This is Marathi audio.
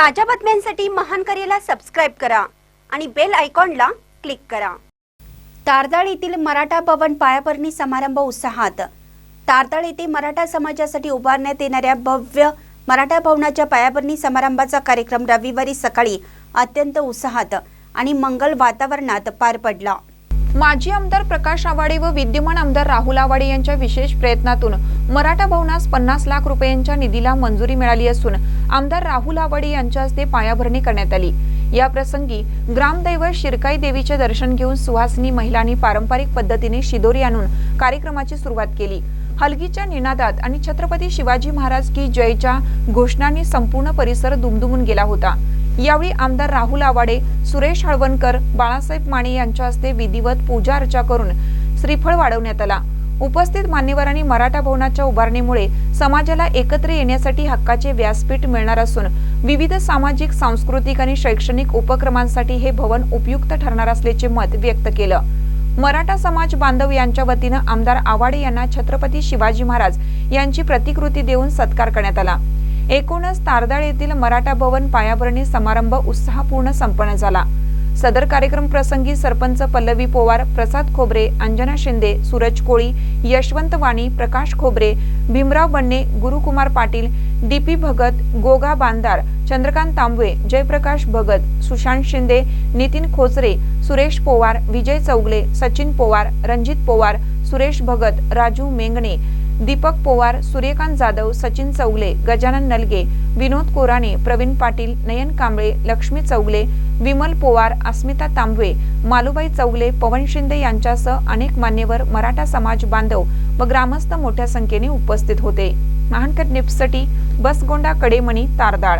ताज्या बातम्यांसाठी महान करेला सबस्क्राईब करा आणि बेल आयकॉनला क्लिक करा. तारदाळ येथील मराठा भवन पायाभरणी समारंभ उत्साहात. तारदाळ येथे मराठा समाजासाठी उभारण्यात येणाऱ्या भव्य मराठा भवनाच्या पायाभरणी समारंभाचा कार्यक्रम रविवारी सकाळी अत्यंत उत्साहात आणि मंगल वातावरणात पार पडला. माजी आमदार प्रकाश आवाडे व विद्यमान आमदार राहुल आवाडे यांच्या विशेष प्रयत्नातून मराठा भवनास पन्नास लाख रुपयांच्या निधीला मंजुरी मिळाली असून आमदार राहुल आवाडे यांच्या हस्ते पायाभरणी करण्यात आली. या प्रसंगी ग्रामदैवत शिरकाई देवीचे दर्शन घेऊन सुहासिनी महिलांनी पारंपरिक पद्धतीने शिदोरी आणून कार्यक्रमाची सुरुवात केली. हलगीच्या निनादात आणि छत्रपती शिवाजी महाराज की जयच्या घोषणांनी संपूर्ण परिसर दुमदुमून गेला होता. यावेळी आमदार राहुल आवाडे सुरेश हळवणकर बाळासाहेब माने यांच्या हस्ते विधिवत पूजा अर्चा करून श्रीफळ वाढवण्यात आला. उपस्थित मान्यवरांनी मराठा भवनाच्या उभारणीमुळे समाजाला एकत्र येण्यासाठी हक्काचे व्यासपीठ मिळणार असून विविध सामाजिक सांस्कृतिक आणि शैक्षणिक उपक्रमांसाठी हे भवन उपयुक्त ठरणार असल्याचे मत व्यक्त केलं. मराठा समाज बांधव यांच्या वतीनं आमदार आवाडे यांना छत्रपती शिवाजी महाराज यांची प्रतिकृती देऊन सत्कार करण्यात आला. एकूणच तारदाळ येथील मराठा भवन पायाभरणी समारंभ उत्साहपूर्ण संपन्न झाला. सदर कार्यक्रम प्रसंगी सरपंच पल्लवी पोवार प्रसाद खोबरे अंजना शिंदे सूरज कोळी यशवंत वाणी प्रकाश खोबरे भीमराव बन्ने गुरुकुमार पाटील डीपी भगत गोगा बांदार चंद्रकांत तांबवे जयप्रकाश भगत सुशांत शिंदे नितीन खोचरे सुरेश पोवार विजय चौगले सचिन पोवार रणजित पोवार सुरेश भगत राजू मेंगणे दीपक पोवार सूर्यकांत जाधव सचिन चौगले गजानन नलगे विनोद कोराणे प्रवीण पाटील नयन कांबळे लक्ष्मी चौगले विमल पोवार अस्मिता तांबवे मालुबाई चौगले पवन शिंदे यांच्यासह अनेक मान्यवर मराठा समाज बांधव व ग्रामस्थ मोठ्या संख्येने उपस्थित होते. महानकट निपसटी बसगोंडा कडेमणी तारदाळ.